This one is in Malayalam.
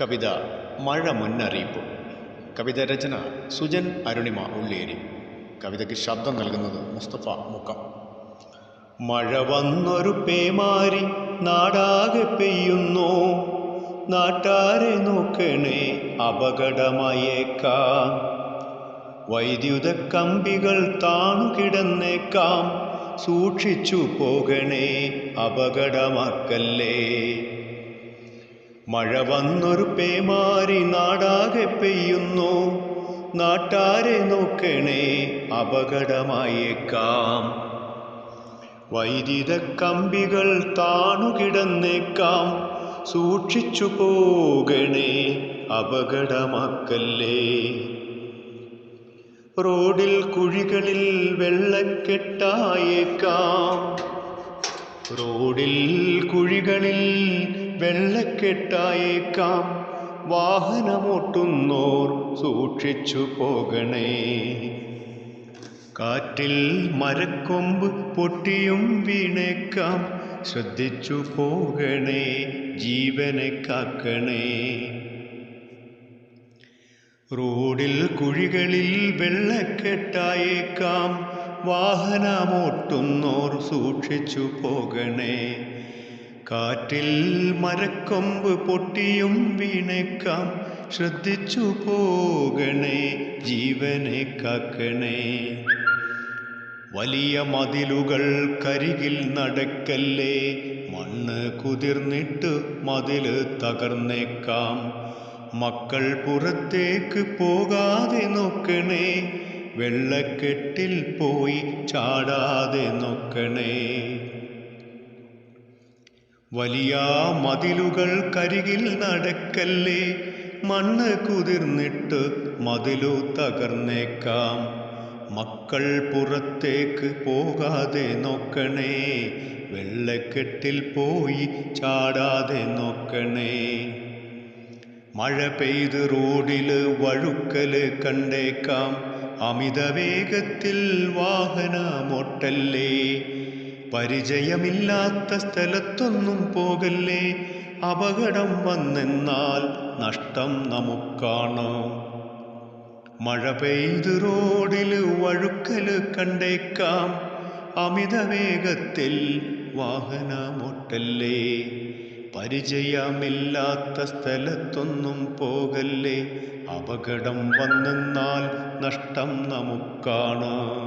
കവിത മഴ മുന്നറിയിപ്പ്. കവിത രചന സുജൻ അരുണിമ ഉള്ളേരി. കവിതയ്ക്ക് ശബ്ദം നൽകുന്നത് മുസ്തഫ മുക്കം. മഴ വന്നൊരു പേമാരി നാടാകെ പെയ്യുന്നു. നാട്ടാരെ നോക്കണേ അപകടമായേക്കാം. വൈദ്യുത കമ്പികൾ താണു താണുകിടന്നേക്കാം സൂക്ഷിച്ചു പോകണേ അപകടമാക്കല്ലേ. മഴ വന്നൊരു പേമാരി നാടാകെ പെയ്യുന്നു. നാട്ടാരെ നോക്കണേ അപകടമായേക്കാം. വൈദ്യുത കമ്പികൾ താണുകിടന്നേക്കാം. സൂക്ഷിച്ചു പോകണേ അപകടമാക്കല്ലേ. റോഡിൽ കുഴികളിൽ വെള്ളക്കെട്ടായേക്കാം. റോഡിൽ കുഴികളിൽ വെള്ളക്കെട്ടായേക്കാം. വാഹനമോട്ടുന്നോർ സൂക്ഷിച്ചു പോകണേ. കാറ്റിൽ മരക്കൊമ്പ് പൊട്ടിയും വീണേക്കാം. ശ്രദ്ധിച്ചു പോകണേ ജീവനെ കാക്കണേ. റോഡിൽ കുഴികളിൽ വെള്ളക്കെട്ടായേക്കാം. വാഹനമോട്ടുന്നോർ സൂക്ഷിച്ചു പോകണേ. കാറ്റിൽ മരക്കൊമ്പ് പൊട്ടിയും വീണേക്കാം. ശ്രദ്ധിച്ചു പോകണേ ജീവനെ കാക്കണേ. വലിയ മതിലുകൾ കരികിൽ നടക്കല്ലേ മണ്ണ് കുതിർന്നിട്ട് മതിൽ തകർന്നേക്കാം. മക്കൾ പുറത്തേക്ക് പോകാതെ നോക്കണേ വെള്ളക്കെട്ടിൽ പോയി ചാടാതെ നോക്കണേ. വലിയ മതിലുകൾ കരികിൽ നടക്കല്ലേ? മണ്ണ് കുതിർന്നിട്ട് മതിലു തകർന്നേക്കാം. മക്കൾ പുറത്തേക്ക് പോകാതെ നോക്കണേ. വെള്ളക്കെട്ടിൽ പോയി ചാടാതെ നോക്കണേ. മഴ പെയ്ത് റോഡിൽ വഴുക്കൽ കണ്ടേക്കാം. അമിത വേഗത്തിൽ വാഹനമൊട്ടല്ലേ? പരിചയമില്ലാത്ത സ്ഥലത്തൊന്നും പോകല്ലേ? അപകടം വന്നെന്നാൽ നഷ്ടം നമുക്കാണ്. മഴ പെയ്ത് റോഡിൽ വഴുക്കൽ കണ്ടേക്കാം. അമിത വേഗത്തിൽ വാഹനമൊട്ടല്ലേ? പരിചയമില്ലാത്ത സ്ഥലത്തൊന്നും പോകല്ലേ? അപകടം വന്നെന്നാൽ നഷ്ടം നമുക്കാണ്.